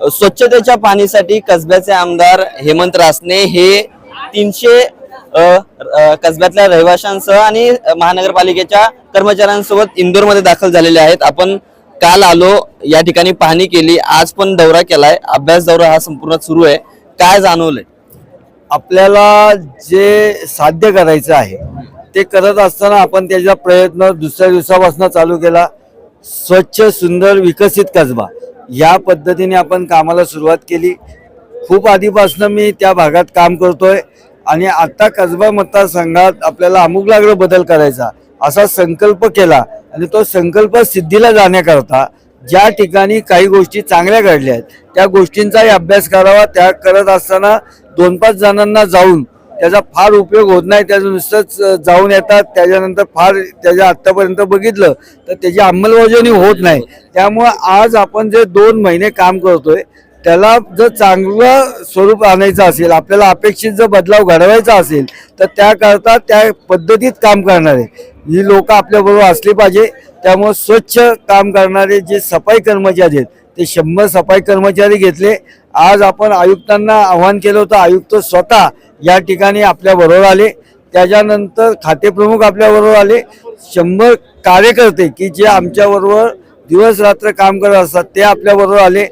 स्वच्छतेच्या पाणीसाठी कसब्याचे आमदार हेमंत रासने हे तीनशे कसब्यातल्या रहिवाशांसह आणि महानगरपालिकेच्या कर्मचाऱ्यांसोबत इंदोरमध्ये दाखल झालेले आहेत. आपण काल आलो या ठिकाणी पाहणी केली आज पण दौरा केलाय. अभ्यास दौरा हा संपूर्ण सुरू आहे. काय जाणवलंय? आपल्याला जे साध्य करायचं आहे ते करत असताना आपण त्याचा प्रयत्न दुसऱ्या दिवसापासून चालू केला. स्वच्छ सुंदर विकसित कसबा. या पद्धतीने आपण कामाला सुरुवात केली. खूप आधीपासून मी त्या भागात काम करतोय आणि आता कसबा मतदारसंघात आपल्याला अमुकलाग्र बदल करायचा असा संकल्प केला आणि तो संकल्प सिद्धीला जाण्याकरता ज्या ठिकाणी काही गोष्टी चांगल्या घडल्या आहेत त्या गोष्टींचाही अभ्यास करावा. त्या करत असताना दोन पाच जणांना जाऊन त्याचा फार उपयोग होत नाही. त्याचं नुसतंच जाऊन येतात. त्याच्यानंतर फार त्याच्या आत्तापर्यंत बघितलं तर त्याची अंमलबजावणी होत नाही. त्यामुळं आज आपण जे दोन महिने काम करतोय त्याला जर चांगलं स्वरूप आणायचं असेल आपल्याला अपेक्षित जर बदलाव घडवायचा असेल तर त्याकरता त्या पद्धतीत काम करणारे ही लोक आपल्याबरोबर असली पाहिजे. त्यामुळं स्वच्छ काम करणारे जे सफाई कर्मचारी आहेत ते शंभर सफाई कर्मचारी घेतले. आज आपण आयुक्तांना आव्हान केलं होतं. आयुक्त स्वतः या ठिकाणी आपल्याबरोबर आले. त्याच्यानंतर खातेप्रमुख आपल्याबरोबर आले. शंभर कार्यकर्ते की जे आमच्याबरोबर दिवस रात्र काम करत असतात ते आपल्याबरोबर आले.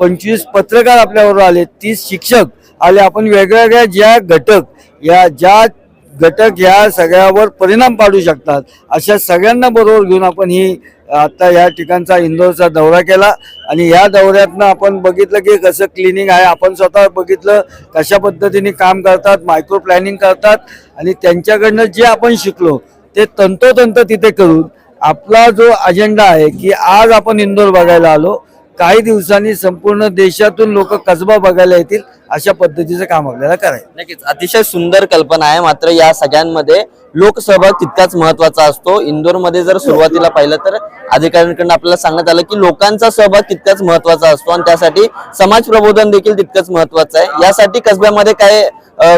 पंचवीस पत्रकार आपल्याबरोबर आले. तीस शिक्षक आले. आपण वेगवेगळ्या ज्या घटक या ज्या घटक ह्या सगळ्यावर परिणाम पाडू शकतात अशा सगळ्यांना बरोबर घेऊन आपण ही आता या ठिकाणचा इंदोरचा दौरा केला आणि या दौऱ्यातनं आपण बघितलं की कसं क्लिनिंग आहे. आपण स्वतः बघितलं कशा पद्धतीने काम करतात मायक्रो प्लॅनिंग करतात आणि त्यांच्याकडनं जे आपण शिकलो ते तंतोतंत तिथे करून आपला जो अजेंडा आहे की आज आपण इंदोर बघायला आलो काही दिवसांनी संपूर्ण देशातून लोक कसबा बघायला येतील अशा पद्धतीचं काम आपल्याला करायचं. नक्कीच. अतिशय सुंदर कल्पना आहे. मात्र या सगळ्यांमध्ये लोकसहभाग तितकाच महत्त्वाचा असतो. इंदोरमध्ये जर सुरुवातीला पाहिलं तर अधिकाऱ्यांकडून आपल्याला सांगण्यात आलं की लोकांचा सहभाग तितकाच महत्त्वाचा असतो आणि त्यासाठी समाज प्रबोधन देखील तितकंच महत्वाचं आहे. यासाठी कसब्यामध्ये काय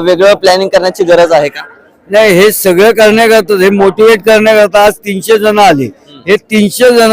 वेगळं प्लॅनिंग करण्याची गरज आहे का? नाही हे सगळं करण्याकरता हे मोटिवेट करण्याकरता आज तीनशे जण आले. हे तीनशे जण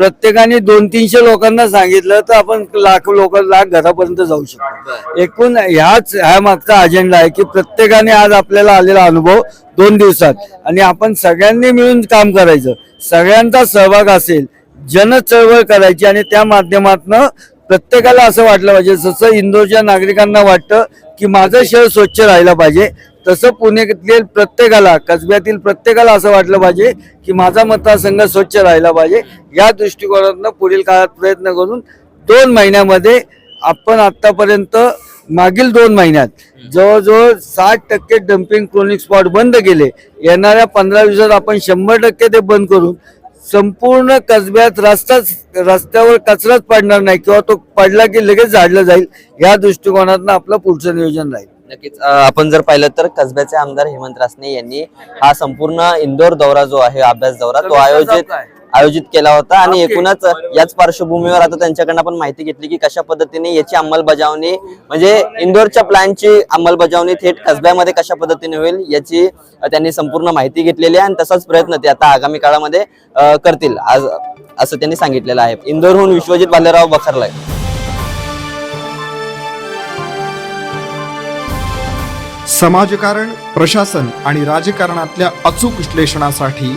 प्रत्येकाने दोन तीनशे लोकांना सांगितलं तर आपण लाख लोक लाख घरापर्यंत जाऊ शकतो. एकूण ह्याच ह्या मागचा अजेंडा आहे की प्रत्येकाने आज आपल्याला आलेला अनुभव दोन दिवसात. आणि आपण सगळ्यांनी मिळून काम करायचं. सगळ्यांचा सहभाग असेल जन चळवळ करायची आणि त्या माध्यमातनं प्रत्येकाला असं वाटलं पाहिजे जसं इंदोरच्या नागरिकांना वाटतं की माझं शहर स्वच्छ राहिलं पाहिजे तसं पुण्यातील प्रत्येकाला कसब्यातील प्रत्येकाला असं वाटलं पाहिजे की माझा मतदारसंघ स्वच्छ राहिला पाहिजे. या दृष्टिकोनातनं पुढील काळात प्रयत्न करून दोन महिन्यामध्ये आपण आतापर्यंत मागील दोन महिन्यात जवळजवळ साठ टक्के डम्पिंग क्रोनिक स्पॉट बंद केले. येणाऱ्या पंधरा दिवसात आपण शंभर टक्के ते बंद करून संपूर्ण कसब्यात रस्ताच रस्त्यावर कचराच पडणार नाही किंवा तो पडला की लगेच झाडलं जाईल या दृष्टिकोनातनं आपलं पुढचं नियोजन राहील. नक्कीच आपण जर पाहिलं तर कसब्याचे आमदार हेमंत रासने यांनी हा संपूर्ण इंदोर दौरा जो आहे अभ्यास दौरा तो आयोजित आयोजित केला होता आणि. एकूणच याच पार्श्वभूमीवर आता त्यांच्याकडनं आपण माहिती घेतली की कशा पद्धतीने याची अंमलबजावणी म्हणजे इंदोरच्या प्लॅनची अंमलबजावणी थेट कसब्यामध्ये कशा पद्धतीने होईल याची त्यांनी संपूर्ण माहिती घेतलेली आहे आणि तसाच प्रयत्न ते आता आगामी काळामध्ये करतील. आज असं त्यांनी सांगितलेलं आहे. इंदोरहून विश्वजित भालेराव बखरलाय. समाजकारण प्रशासन आणि राजकारणातल्या अचूक विश्लेषणासाठी